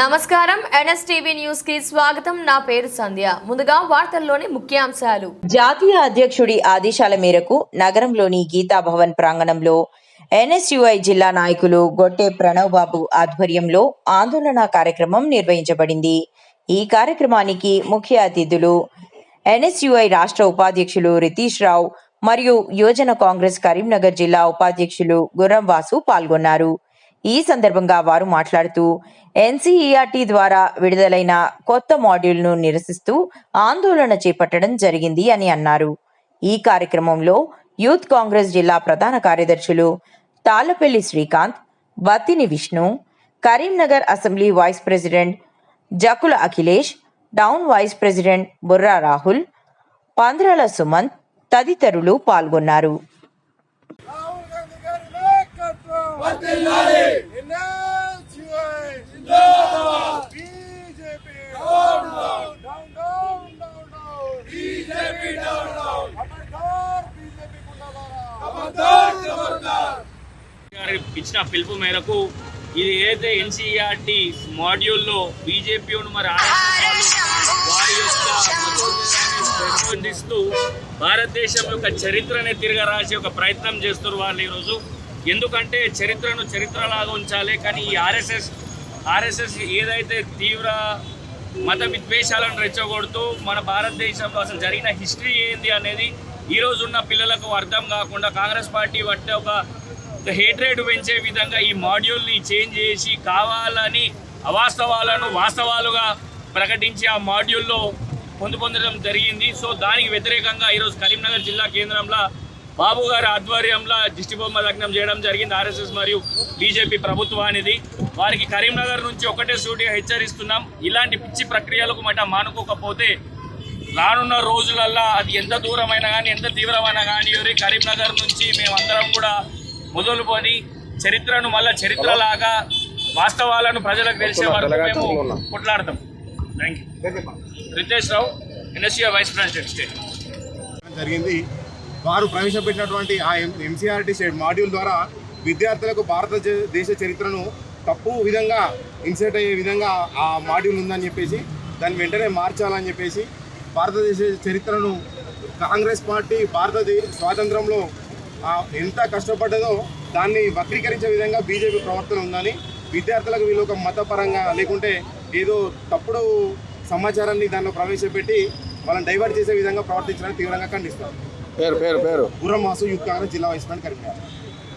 నమస్కారం. ఎన్ఎస్టీవీ న్యూస్కి స్వాగతం. నా పేరు సంధ్య. ముందుగా వార్తల్లోని ముఖ్యాంశాలు. జాతీయ అధ్యక్షుడి ఆదేశాల మేరకు నగరంలోని గీతా భవన్ ప్రాంగణంలో ఎన్ఎస్యుఐ జిల్లా నాయకులు గొట్టె ప్రణవ్ బాబు ఆధ్వర్యంలో ఆందోళన కార్యక్రమం నిర్వహించబడింది. ఈ కార్యక్రమానికి ముఖ్య అతిథులు ఎన్ఎస్యుఐ రాష్ట్ర ఉపాధ్యక్షులు రితీష్ రావు మరియు యువజన కాంగ్రెస్ కరీంనగర్ జిల్లా ఉపాధ్యక్షులు గుర్రం వాసు పాల్గొన్నారు. ఈ సందర్భంగా వారు మాట్లాడుతూ ఎన్సీఈఆర్టీ ద్వారా విడుదలైన కొత్త మాడ్యూల్ను నిరసిస్తూ ఆందోళన చేపట్టడం జరిగింది అని అన్నారు. ఈ కార్యక్రమంలో యూత్ కాంగ్రెస్ జిల్లా ప్రధాన కార్యదర్శులు Tallapalli Srikanth Battini Vishnu Karimnagar assembly vice president Jakula Akhilesh town vice president Burra Rahul Pandrala Sumanth తదితరులు పాల్గొన్నారు. ఇచ్చిన పిలుపు మేరకు ఇది ఏదైతే ఎన్సీఆర్టీ మాడ్యూల్లో బీజేపీ మరి వారి యొక్క మతోన్మాదాన్ని పెంపొందిస్తూ భారతదేశం యొక్క చరిత్రని తిరగరాసే ఒక ప్రయత్నం చేస్తున్నారు వాళ్ళు ఈరోజు. ఎందుకంటే చరిత్రను చరిత్రలాగా ఉంచాలి కానీ ఈ ఆర్ఎస్ఎస్ ఆర్ఎస్ఎస్ ఏదైతే తీవ్ర మత విద్వేషాలను రెచ్చగొడుతూ మన భారతదేశంలో అసలు జరిగిన హిస్టరీ ఏంది అనేది ఈ ఉన్న పిల్లలకు అర్థం కాకుండా కాంగ్రెస్ పార్టీ బట్టే ఒక హేట్రేడ్ పెంచే విధంగా ఈ మాడ్యూల్ని చేంజ్ చేసి కావాలని అవాస్తవాలను వాస్తవాలుగా ప్రకటించి ఆ మాడ్యూల్లో పొందుపొందడం జరిగింది. సో దానికి వ్యతిరేకంగా ఈరోజు కరీంనగర్ జిల్లా కేంద్రంలో బాబు గారి ఆధ్వర్యంలో దిష్టిబొమ్మ లగ్నం చేయడం జరిగింది. ఆర్ఎస్ఎస్ మరియు బీజేపీ ప్రభుత్వానిది. వారికి కరీంనగర్ నుంచి ఒకటే సూటిగా హెచ్చరిస్తున్నాం. ఇలాంటి పిచ్చి ప్రక్రియలకు మట మానుకోకపోతే రానున్న రోజులల్లో అది ఎంత దూరమైనా కానీ ఎంత తీవ్రమైనా కానీ ఎవరి కరీంనగర్ నుంచి మేమందరం కూడా మొదలుకొని చరిత్రను మళ్ళా చరిత్రలాగా వాస్తవాలను ప్రజలకు తెలిసే వరకు మేము కొట్లాడతాం. Thank you Ritesh Rao NSC vice president state జరిగింది. వారు ప్రవేశపెట్టినటువంటి ఆ ఎంసీఆర్టీ స్టేట్ మాడ్యూల్ ద్వారా విద్యార్థులకు భారతదేశ చరిత్రను తప్పు విధంగా ఇన్సర్ట్ అయ్యే విధంగా ఆ మాడ్యూల్ ఉందని చెప్పేసి దాన్ని వెంటనే మార్చాలని చెప్పేసి భారతదేశ చరిత్రను కాంగ్రెస్ పార్టీ భారతదేశ స్వాతంత్రంలో ఎంత కష్టపడ్డదో దాన్ని వక్రీకరించే విధంగా బీజేపీ ప్రవర్తన ఉందని విద్యార్థులకు వీళ్ళు ఒక మతపరంగా లేకుంటే ఏదో తప్పుడు సమాచారాన్ని దానిలో ప్రవేశపెట్టి వాళ్ళని డైవర్ట్ చేసే విధంగా ప్రవర్తించడానికి తీవ్రంగా ఖండిస్తారు. పేరు పేరు పేరు. గుర్రం మాసు యూత్ కాంగ్రెస్ జిల్లా వైస్ ప్రెసిడెంట్ కరీంనగర్.